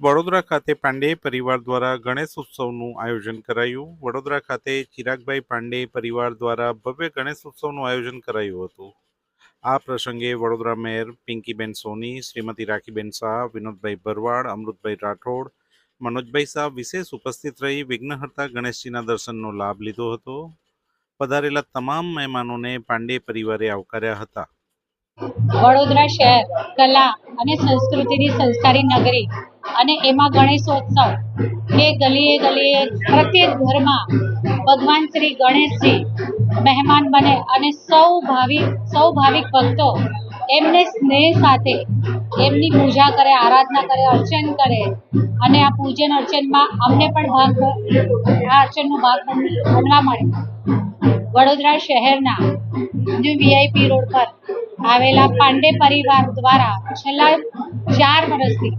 વડોદરા ખાતે પાંડે પરિવાર દ્વારા ગણેશ ઉત્સવનું આયોજન કરાયું. વડોદરા ખાતે ચિરાગભાઈ પાંડે પરિવાર દ્વારા ભવ્ય ગણેશ ઉત્સવનું આયોજન કરાયું હતું. આ પ્રસંગે વડોદરા મેયર પિંકીબેન સોની, શ્રીમતી રાખીબેન શાહ, વિનોદભાઈ ભરવાડ, અમૃતભાઈ રાઠોડ, મનોજભાઈ શાહ વિશેષ ઉપસ્થિત રહી વિઘ્નહર્તા ગણેશજીના દર્શનનો લાભ લીધો હતો. પધારેલા તમામ મહેમાનોને પાંડે પરિવારે આવકાર્યા હતા. વડોદરા શહેર, કલા અને સંસ્કૃતિની સંસ્કારી નગરી અને એમાં ગણેશોત્સવ. કે ગલીએ ગલીએ પ્રત્યેક ઘરમાં ભગવાન શ્રી ગણેશજી મહેમાન બને અને સૌ ભાવિક સૌ ભાવિક ભક્તો એમને સ્નેહ સાથે એમની પૂજા કરે, આરાધના કરે, અર્ચન કરે અને આ પૂજન અર્ચનમાં અમને પણ ભાગ આ અર્ચનનો ભાગ બન- બનવા મળે. વડોદરા શહેરના ન્યૂ વીઆઈપી રોડ પર આવેલા પાંડે પરિવાર દ્વારા છેલ્લા ચાર વર્ષથી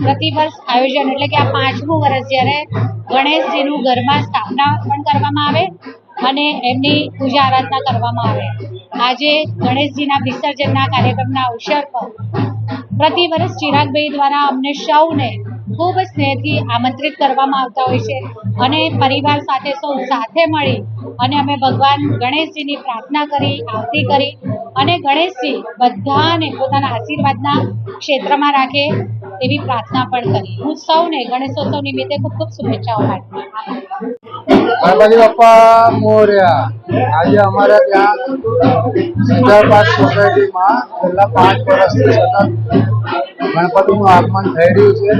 પ્રતિ વર્ષ આયોજન એટલે કે આ પાંચમું વર્ષ જ્યારે ગણેશજીનું ઘરમાં સ્થાપના પણ કરવામાં આવે અને એમની પૂજા આરાધના કરવામાં આવે. આજે ગણેશજીના વિસર્જનના કાર્યક્રમના અવસર પર પ્રતિ વર્ષ ચિરાગભાઈ દ્વારા અમને સૌને ખૂબ જ સ્નેહથી આમંત્રિત કરવામાં આવતા હોય છે અને પરિવાર સાથે સૌ સાથે મળી અને અમે ભગવાન ગણેશજીની પ્રાર્થના કરી, આરતી કરી અને ગણેશજી બધાને પોતાના આશીર્વાદના ક્ષેત્રમાં રાખે એવી પ્રાર્થના પણ કરી. હું સૌને ગણેશોત્સવ નિમિત્તે ખૂબ ખૂબ શુભેચ્છાઓ પાઠવું. ગણપતિ મોર્યા. આજે અમારા ત્યાં સિદ્ધાર્થ સોસાયટીમાં છેલ્લા પાંચ વર્ષથી સતત ગણપતિનું આગમન થઈ રહ્યું છે.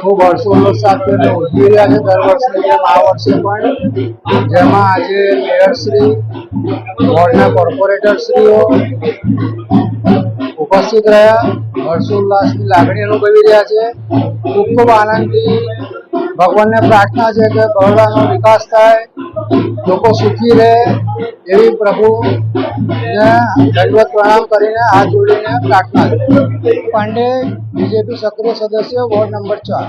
ખૂબ હર્ષોલ્લાસ સાથે ઉજવી રહ્યા છે. દર વર્ષની જેમ આ વર્ષે પણ જેમાં આજે મેયરશ્રી વોર્ડના કોર્પોરેટરશ્રીઓ ઉપસ્થિત રહ્યા. હર્ષોલ્લાસની લાગણી અનુભવી રહ્યા છે. ખૂબ ખૂબ આનંદથી ભગવાનને પ્રાર્થના છે કે બરોડાનો વિકાસ થાય, લોકો સુખી રહે એવી પ્રભુને દંડવત પ્રણામ કરીને હાથ જોડીને પ્રાર્થના છે. પાંડે બીજેપી સક્રિય સદસ્ય વોર્ડ નંબર ચાર.